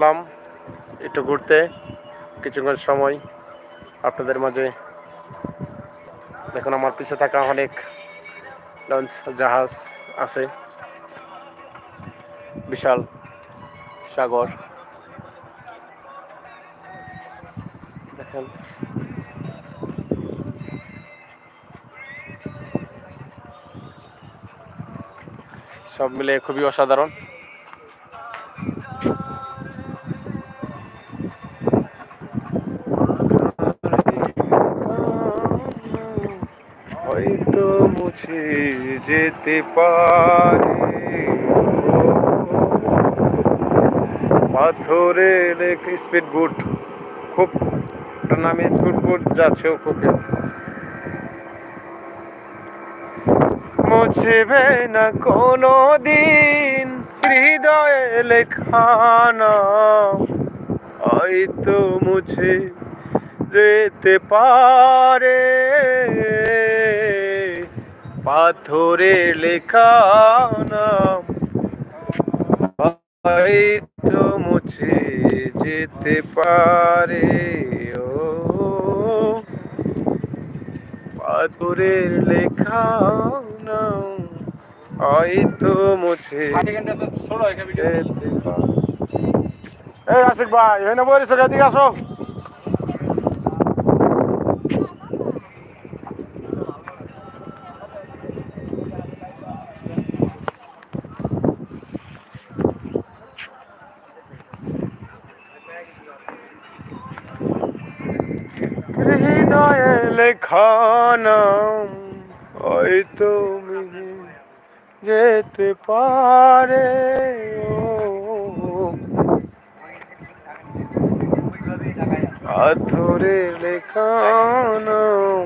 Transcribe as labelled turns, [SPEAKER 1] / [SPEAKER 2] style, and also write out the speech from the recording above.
[SPEAKER 1] এলাম একটু ঘুরতে, কিছুক্ষণ সময় আপনাদের মাঝে। দেখুন, আমার পিছে থাকা অনেক লঞ্চ, জাহাজ আছে। বিশাল সাগর। দেখেন। সব মিলে খুবই অসাধারণ। হয়তো মুছে যেতে পারে। পাথরে লেক স্পিড বুট খুব নামে স্পিড বোট যাচ্ছেও খুব মুছবে না কোনো দিন হৃদয়ে লেখানা। হয়তো মুছে যেতে পারে। পাথরে লেখা নাম। হয়তো মুছে যেতে পারে ও। পাথরের লেখা নাম হয়তো মুছে যেতে পারে। এই আশিক ভাই এখানে বলিস এদিকে আসো। হৃদয়ে লেখানাম হয়তো মিলে যেতে পারে। পাথরে লেখানাম